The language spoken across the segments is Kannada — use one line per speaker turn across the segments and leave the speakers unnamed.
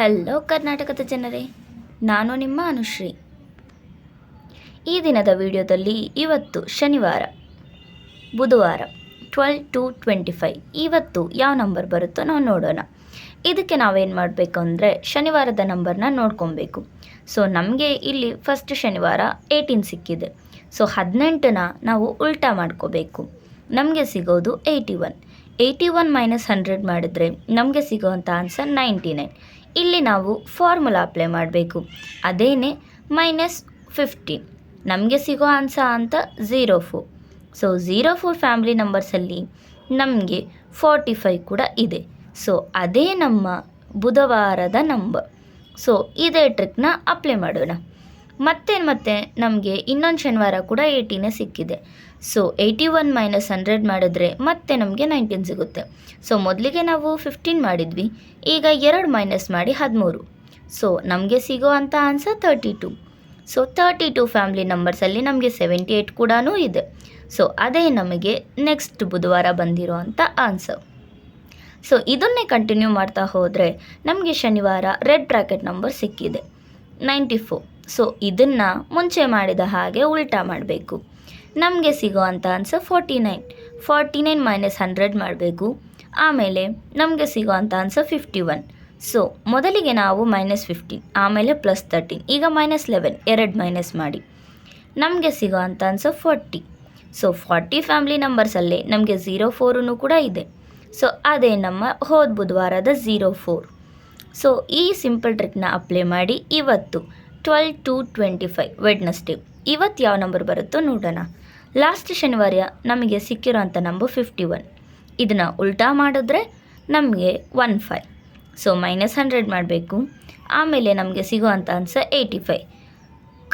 ಹಲೋ ಕರ್ನಾಟಕದ ಜನರೇ. ನಾನು ನಿಮ್ಮ ಅನುಶ್ರೀ. ಈ ದಿನದ ವಿಡಿಯೋದಲ್ಲಿ ಇವತ್ತು ಶನಿವಾರ, ಬುಧವಾರ ಟ್ವೆಲ್ ಟು ಟ್ವೆಂಟಿ ಫೈವ್ ಇವತ್ತು ಯಾವ ನಂಬರ್ ಬರುತ್ತೋ ನಾವು ನೋಡೋಣ. ಇದಕ್ಕೆ ನಾವೇನು ಮಾಡಬೇಕು ಅಂದರೆ ಶನಿವಾರದ ನಂಬರ್ನ ನೋಡ್ಕೊಬೇಕು. ಸೊ ನಮಗೆ ಇಲ್ಲಿ ಫಸ್ಟ್ ಶನಿವಾರ ಏಯ್ಟೀನ್ ಸಿಕ್ಕಿದೆ. ಸೊ ಹದಿನೆಂಟನ್ನ ನಾವು ಉಲ್ಟಾ ಮಾಡ್ಕೋಬೇಕು. ನಮಗೆ ಸಿಗೋದು eighty one eighty one minus hundred ಮಾಡಿದ್ರೆ ನಮಗೆ ಸಿಗೋವಂಥ ಆನ್ಸರ್ ನೈಂಟಿ ನೈನ್ ಇಲ್ಲಿ ನಾವು ಫಾರ್ಮುಲಾ ಅಪ್ಲೈ ಮಾಡಬೇಕು. ಅದೇನೇ ಮೈನಸ್ ಫಿಫ್ಟೀನ್ ನಮಗೆ ಸಿಗೋ ಆನ್ಸರ್ ಅಂತ zero four so zero four family ನಂಬರ್ಸಲ್ಲಿ ನಮಗೆ ಫಾರ್ಟಿ ಫೈವ್ ಕೂಡ ಇದೆ. ಸೊ ಅದೇ ನಮ್ಮ ಬುಧವಾರದ ನಂಬರ್ ಸೊ ಇದೇ ಟ್ರಿಕ್ನ ಅಪ್ಲೈ ಮಾಡೋಣ. ಮತ್ತೆ ಮತ್ತೆ? ನಮಗೆ ಇನ್ನೊಂದು ಶನಿವಾರ ಕೂಡ ಏಯ್ಟಿನೇ ಸಿಕ್ಕಿದೆ. So eighty one minus hundred ಮಾಡಿದ್ರೆ ಮತ್ತೆ ನಮಗೆ ನೈನ್ಟೀನ್ ಸಿಗುತ್ತೆ. ಸೊ ಮೊದಲಿಗೆ ನಾವು ಫಿಫ್ಟೀನ್ ಮಾಡಿದ್ವಿ, ಈಗ ಎರಡು ಮೈನಸ್ ಮಾಡಿ ಹದಿಮೂರು. ಸೊ ನಮಗೆ ಸಿಗೋ ಅಂಥ answer thirty two so thirty two family ನಂಬರ್ಸಲ್ಲಿ ನಮಗೆ ಸೆವೆಂಟಿ ಏಯ್ಟ್ ಕೂಡ ಇದೆ. ಸೊ ಅದೇ ನಮಗೆ ನೆಕ್ಸ್ಟ್ ಬುಧವಾರ ಬಂದಿರೋ ಅಂಥ ಆನ್ಸರ್ ಸೊ ಇದನ್ನೇ ಕಂಟಿನ್ಯೂ ಮಾಡ್ತಾ ಹೋದರೆ ನಮಗೆ ಶನಿವಾರ ರೆಡ್ ಬ್ರ್ಯಾಕೆಟ್ ನಂಬರ್ ಸಿಕ್ಕಿದೆ. ನೈಂಟಿ ಫೋರ್ ಸೊ ಇದನ್ನು ಮುಂಚೆ ಮಾಡಿದ ಹಾಗೆ ಉಲ್ಟಾ ಮಾಡಬೇಕು. ನಮಗೆ ಸಿಗೋ ಅಂತ answer forty nine forty nine minus hundred ಮಾಡಬೇಕು. ಆಮೇಲೆ ನಮಗೆ ಸಿಗೋ ಅಂತ ಆನ್ಸರ್ ಫಿಫ್ಟಿ ಒನ್ ಸೊ ಮೊದಲಿಗೆ ನಾವು ಮೈನಸ್ ಫಿಫ್ಟೀನ್ ಆಮೇಲೆ ಪ್ಲಸ್ ತರ್ಟೀನ್ ಈಗ ಮೈನಸ್ ಲೆವೆನ್ ಎರಡು ಮೈನಸ್ ಮಾಡಿ. ನಮಗೆ ಸಿಗೋ ಅಂತ answer forty so forty family ನಂಬರ್ಸಲ್ಲೇ ನಮಗೆ ಝೀರೋ ಫೋರೂ ಕೂಡ ಇದೆ. ಸೊ ಅದೇ ನಮ್ಮ ಹೋದ ಬುಧವಾರದ ಝೀರೋ ಫೋರ್ ಸೊ ಈ ಸಿಂಪಲ್ ಟ್ರಿಕ್ನ ಅಪ್ಲೈ ಮಾಡಿ ಇವತ್ತು. Twelve two twenty five Wednesday ಇವತ್ತು ಯಾವ ನಂಬರ್ ಬರುತ್ತೋ ನೋಡೋಣ. ಲಾಸ್ಟ್ ಶನಿವಾರ ನಮಗೆ ಸಿಕ್ಕಿರೋ ಅಂಥ ನಂಬರ್ ಫಿಫ್ಟಿ ಒನ್ ಇದನ್ನು ಉಲ್ಟಾ ಮಾಡಿದ್ರೆ ನಮಗೆ one five so minus hundred ಮಾಡಬೇಕು. ಆಮೇಲೆ ನಮಗೆ ಸಿಗೋವಂಥ ಆನ್ಸರ್ ಏಯ್ಟಿ ಫೈವ್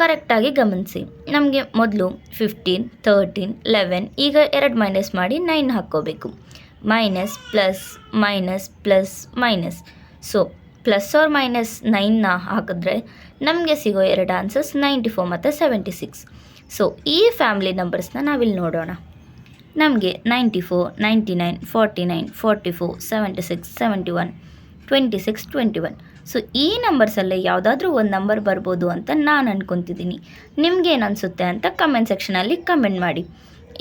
ಕರೆಕ್ಟಾಗಿ ಗಮನಿಸಿ. ನಮಗೆ ಮೊದಲು ಫಿಫ್ಟೀನ್ ತರ್ಟೀನ್ ಲೆವೆನ್ ಈಗ ಎರಡು ಮೈನಸ್ ಮಾಡಿ ನೈನ್ ಹಾಕ್ಕೋಬೇಕು. Minus plus minus plus minus so plus or minus ನೈನ್ನ ಹಾಕಿದ್ರೆ ನಮಗೆ ಸಿಗೋ ಎರಡು ಆನ್ಸರ್ಸ್ ನೈಂಟಿ ಫೋರ್ ಮತ್ತು ಸೆವೆಂಟಿ ಸಿಕ್ಸ್ ಸೊ ಈ ಫ್ಯಾಮಿಲಿ ನಂಬರ್ಸ್ನ ನಾವಿಲ್ಲಿ ನೋಡೋಣ. ನಮಗೆ ninety four ninety nine forty nine forty four seventy six seventy one twenty six twenty one so ಈ ನಂಬರ್ಸಲ್ಲೇ ಯಾವುದಾದ್ರೂ ಒಂದು ನಂಬರ್ ಬರ್ಬೋದು ಅಂತ ನಾನು ಅನ್ಕೊತಿದ್ದೀನಿ ನಿಮ್ಗೇನು ಅನಿಸುತ್ತೆ ಅಂತ ಕಮೆಂಟ್ ಸೆಕ್ಷನಲ್ಲಿ ಕಮೆಂಟ್ ಮಾಡಿ.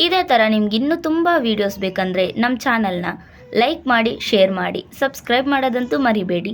ಇದೇ ಥರ ನಿಮ್ಗೆ ಇನ್ನೂ ತುಂಬ ವೀಡಿಯೋಸ್ ಬೇಕಂದರೆ ನಮ್ಮ ಚಾನಲ್ನ ಲೈಕ್ ಮಾಡಿ ಶೇರ್ ಮಾಡಿ ಸಬ್ಸ್ಕ್ರೈಬ್ ಮಾಡೋದಂತೂ ಮರಿಬೇಡಿ.